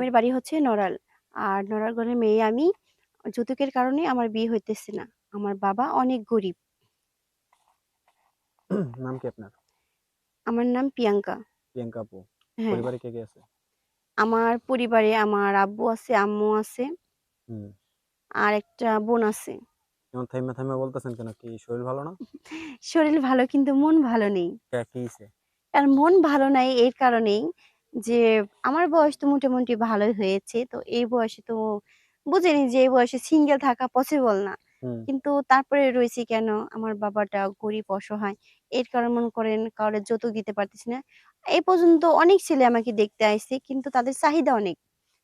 গ্রামের বাড়ি হচ্ছে নড়াল। আর নড়ালগড়ের মেয়ে আমি যৌতুকের কারণে আমার বিয়ে হইতেছে না। আমার বাবা অনেক গরিব। নাম কি আপনার? আমার নাম প্রিয়াঙ্কা। প্রিয়াঙ্কা আপু। হ্যাঁ। পরিবারে কে কে আছে? আমার পরিবারে আমার আব্বু আছে আম্মু আছে। আর একটা বোন আছে। যেমন থাইমা থাইমা বলতেছেন কেন? কি শরীর ভালো না? শরীর ভালো কিন্তু মন ভালো নেই। কে? আর মন ভালো নাই এর কারণেই যে আমার বয়স তো মোটামুটি ভালোই হয়েছে। তো এই বয়সে তো বুঝেনি যে এই বয়সে সিঙ্গেল থাকা পসিবল না। কিন্তু তারপরে রয়েছি কেন? আমার বাবাটা গরিব অসহায়। এর কারণে মনে করেন কাউরে যৌতুক দিতে পারতেছি না। এই পর্যন্ত অনেক ছেলে আমাকে দেখতে আসছে কিন্তু তাদের চাহিদা অনেক।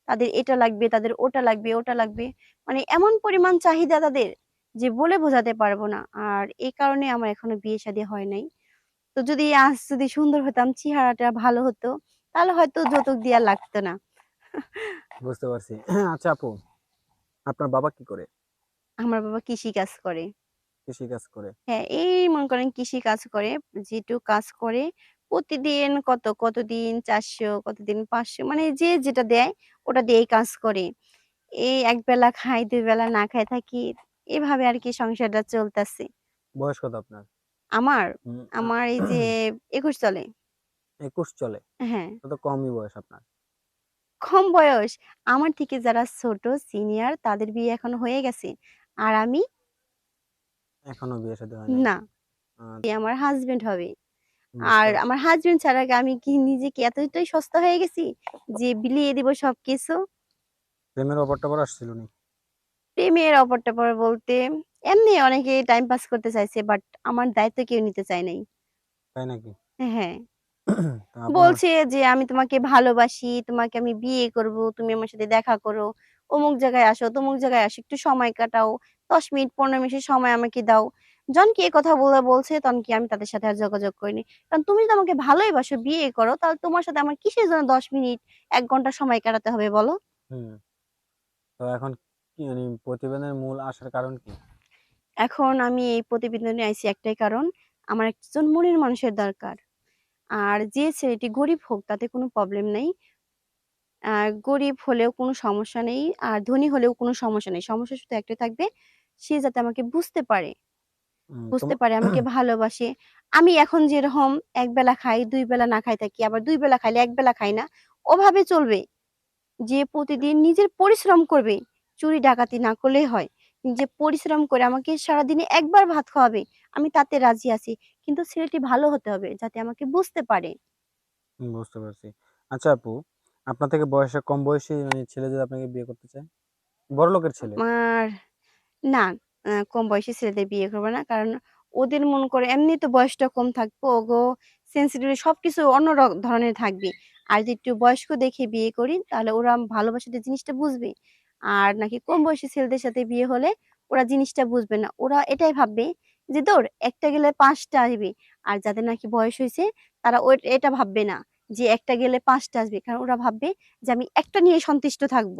তাদের এটা লাগবে তাদের ওটা লাগবে ওটা লাগবে। মানে এমন পরিমাণ চাহিদা তাদের যে বলে বোঝাতে পারব না। আর এই কারণে আমার এখনও বিয়ে শাদী হয় নাই। তো যদি আজ যদি সুন্দর হতাম চেহারাটা ভালো হতো। তাহলে হয়তো যৌতুক দেওয়া লাগতো না। বুঝতে পারছি। আচ্ছা আপু আপনার বাবা কি করে? আমার বাবা কৃষি কাজ করে। কৃষি কাজ করে। হ্যাঁ এই মনে করেন কৃষি কাজ করে যেটুকু কাজ করে প্রতিদিন কত কতদিন চারশো কতদিন পাঁচশো মানে যে যেটা দেয় ওটা দিয়েই কাজ করে। এই এক বেলা খাই দুই বেলা না খাই থাকি এভাবে আর কি সংসারটা চলতেছে। বয়স কত আপনার? আমার? আমার এই যে একুশ চলে। একুশ চলে। হ্যাঁ। তো কমই বয়স আপনার। কম বয়স। আমার থেকে যারা ছোট সিনিয়র তাদের বিয়ে এখন হয়ে গেছে। আর আমি এখনও বিয়ে শাদী হয় না। আমার হাজবেন্ড হবে। আর আমার হাজবেন্ড ছাড়া আমি কি নিজে কি এতটাই সস্তা হয়ে গেছি যে বিলিয়ে দিব সবকিছু? প্রেমের অপর টপর আসছিল নি প্রেমের অপর টপর বলতে এমনি অনেকে টাইম পাস করতে চাইছে বাট আমার দায়িত্ব কেউ নিতে চায় নাই। তাই নাকি? হ্যাঁ। আপনার- বলছে যে আমি তোমাকে ভালোবাসি তোমাকে আমি বিয়ে করব তুমি আমার সাথে দেখা করো। অমুক জায়গায় আসো তমুক জায়গায় আসো একটু সময় কাটাও। দশ মিনিট পনেরো মিনিট সময় আমাকে দাও। জন কি কথা বলে বলছে তখন কি আমি তাদের সাথে আর যোগাযোগ করিনি। কারণ তুমি যদি আমাকে ভালোই বাসো বিয়ে করো তাহলে তোমার সাথে আমার কিসের জন্য দশ মিনিট এক ঘণ্টা সময় কাটাতে হবে বলো? হুম। তো এখন কি মানে প্রতিবেদনের মূল আসার কারণ কি? এখন আমি এই প্রতিবেদনে আইছি একটাই কারণ আমার একজন মনের মানুষের দরকার। আর যে ছেলেটি গরিব হোক তাতে কোনো প্রবলেম নেই। গরিব হলেও কোনো সমস্যা নেই আর ধনী হলেও কোনো সমস্যা নেই। সমস্যা শুধু একটাই থাকবে সে যাতে আমাকে বুঝতে পারে। বুঝতে পারে আমাকে ভালোবাসে। আমি এখন যেরকম এক বেলা খাই দুই বেলা না খাই থাকি আবার দুই বেলা খাইলে এক বেলা খাই না ওভাবে চলবে। যে প্রতিদিন নিজের পরিশ্রম করবে চুরি ডাকাতি না করলেই হয়। নিজে পরিশ্রম করে আমাকে সারাদিনে একবার ভাত খাওয়াবে আমি তাতে রাজি আছি। কিন্তু ছেলেটি ভালো হতে হবে যাতে আমাকে বুঝতে পারে। বুঝতে পারছি। আচ্ছা আপু আপনার থেকে বয়সে কম বয়সী মানে ছেলে যদি আপনাকে বিয়ে করতে চায়? বড় লোকের ছেলে? আর না কম বয়সী ছেলেদের বিয়ে করবে না। কারণ ওদের মনে করে এমনি তো বয়সটা কম থাকবে ওগো সেন্সিটিভ সবকিছু অন্য ধরনের থাকবে। আর যদি একটু বয়স্ক দেখে বিয়ে করি তাহলে ওরা ভালোবাসাতে জিনিসটা বুঝবে আর নাকি কম বয়সী ছেলেদের সাথে বিয়ে হলে ওরা জিনিসটা বুঝবে না। ওরা এটাই ভাববে যে তোর একটা গেলে পাঁচটা আসবে। আর যাদের নাকি বয়স হয়েছে, তারা ওই, এটা ভাববে না যে, একটা গেলে পাঁচটা আসবে। কারণ ওরা ভাববে যে, আমি একটা নিয়ে সন্তুষ্ট থাকব।